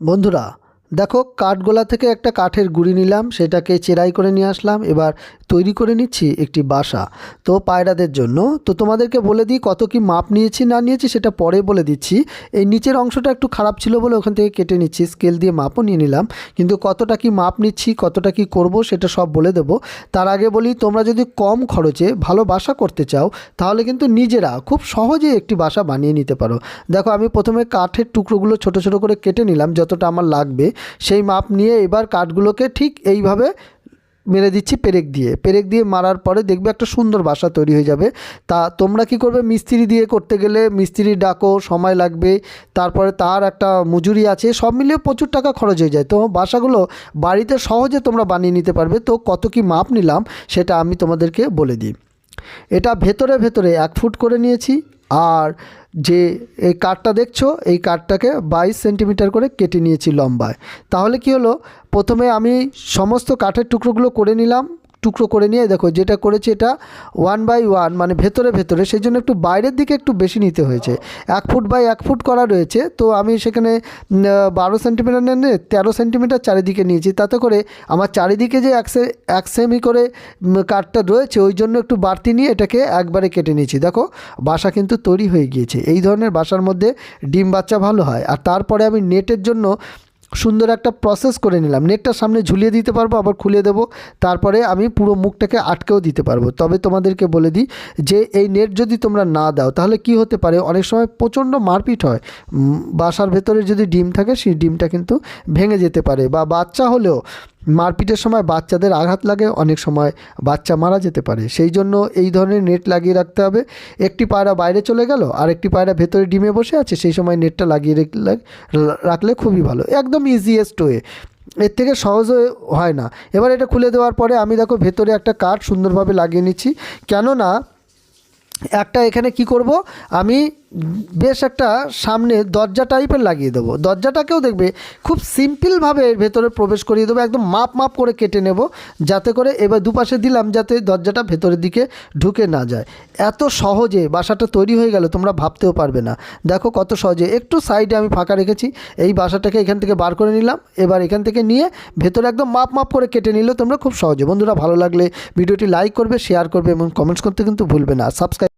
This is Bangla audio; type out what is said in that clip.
বন্ধুরা দেখো, কাঠগোলা থেকে একটা কাঠের গুঁড়ি নিলাম, সেটাকে চেরাই করে নিয়ে আসলাম, এবার তৈরি করে নিচ্ছি একটি বাসা। তো পায়রাদের জন্য, তো তোমাদেরকে বলে দিই কত কি মাপ নিয়েছি, না নিয়েছি, সেটা পরে বলে দিচ্ছি। এই নিচের অংশটা একটু খারাপ ছিল বলে ওখান থেকে কেটে নিচ্ছি, স্কেল দিয়ে মাপও নিয়ে নিলাম। কিন্তু কতটা কি মাপ নিচ্ছি, কতটা কি করব, সেটা সব বলে দেবো। তার আগে বলি, তোমরা যদি কম খরচে ভালো বাসা করতে চাও, তাহলে কিন্তু নিজেরা খুব সহজেই একটি বাসা বানিয়ে নিতে পারো। দেখো, আমি প্রথমে কাঠের টুকরোগুলো ছোট ছোট করে কেটে নিলাম, যতটা আমার লাগবে। সেই মাপ নিয়ে এবার কাঠগুলোকে ঠিক এইভাবে মেরে দিচ্ছি পেরেক দিয়ে। পেরেক দিয়ে মারার পরে দেখবে একটা সুন্দর বাসা তৈরি হয়ে যাবে। তা তোমরা কি করবে? মিস্ত্রি দিয়ে করতে গেলে মিস্ত্রি ডাকো, সময় লাগবে। তারপরে তার একটা মজুরি আছে, সব মিলিয়ে প্রচুর টাকা খরচ হয়ে যায়। তো বাসাগুলো বাড়িতে সহজে তোমরা বানিয়ে নিতে পারবে। তো কত কি মাপ নিলাম সেটা আমি তোমাদেরকে বলে দিই। এটা ভেতরে ভেতরে এক ফুট করে নিয়েছি। আর যে এই কাঠটা দেখছ, এই কাঠটাকে বাইশ সেন্টিমিটার করে কেটে নিয়েছি লম্বায়। তাহলে কি হলো? প্রথমে আমি সমস্ত কাঠের টুকরোগুলো করে নিলাম টুকরো করে নিয়ে, দেখো যেটা করেছি এটা ওয়ান বাই ওয়ান মানে ভেতরে ভেতরে, সেই জন্য একটু বাইরের দিকে একটু বেশি নিতে হয়েছে। এক ফুট বাই এক ফুট করা রয়েছে, তো আমি সেখানে বারো সেন্টিমিটার নেনে তেরো সেন্টিমিটার চারিদিকে নিয়েছি। তাতে করে আমার চারিদিকে যে এক এক সেমি করে কাঠটা রয়েছে, ওই জন্য একটু বাড়তি নিয়ে এটাকে একবারে কেটে নিয়েছি। দেখো, বাসা কিন্তু তৈরি হয়ে গিয়েছে। এই ধরনের বাসার মধ্যে ডিম বাচ্চা ভালো হয়। আর তারপরে আমি নেটের জন্য সুন্দর একটা প্রসেস করে নিলাম। নেটটা সামনে ঝুলিয়ে দিতে পারব, আবার খুলে দেবো। তারপরে আমি পুরো মুখটাকে আটকেও দিতে পারব। তবে তোমাদেরকে বলে দিই যে, এই নেট যদি তোমরা না দাও, তাহলে কি হতে পারে? অনেক সময় প্রচণ্ড মারপিট হয়। বাসার ভেতরে যদি ডিম থাকে, সেই ডিমটা কিন্তু ভেঙে যেতে পারে। বা বাচ্চা হলেও মারপিটের সময় বাচ্চাদের আঘাত লাগে, অনেক সময় বাচ্চা মারা যেতে পারে। সেই জন্য এই ধরনের নেট লাগিয়ে রাখতে হবে। একটি পায়রা বাইরে চলে গেল আর একটি পায়রা ভেতরে ডিমে বসে আছে, সেই সময় নেটটা লাগিয়ে রাখলে খুবই ভালো। একদম ইজিয়েস্ট ওয়ে এর থেকে সহজ হয় না। এবার এটা খুলে দেওয়ার পরে আমি দেখো ভেতরে একটা কাঠ সুন্দরভাবে লাগিয়ে নিচ্ছি। কেননা একটা এখানে কি করব? আমি বেশ একটা সামনে দরজা টাইপের লাগিয়ে দেবো। দরজাটাকেও দেখবে খুব সিম্পলভাবে এর ভেতরে প্রবেশ করিয়ে দেবো, একদম মাপ মাপ করে কেটে নেব, যাতে করে এবার দুপাশে দিলাম যাতে দরজাটা ভেতরের দিকে ঢুকে না যায়। এত সহজে বাসাটা তৈরি হয়ে গেল, তোমরা ভাবতেও পারবে না। দেখো কত সহজে। একটু সাইডে আমি ফাঁকা রেখেছি, এই বাসাটাকে এখান থেকে বার করে নিলাম, এবার এখান থেকে নিয়ে ভেতরে একদম মাপ মাপ করে কেটে নিলে তোমরা খুব সহজে। বন্ধুরা, ভালো লাগলে ভিডিওটি লাইক করবে শেয়ার করবে এবং কমেন্টস করতে কিন্তু ভুলবে না। সাবস্ক্রাইব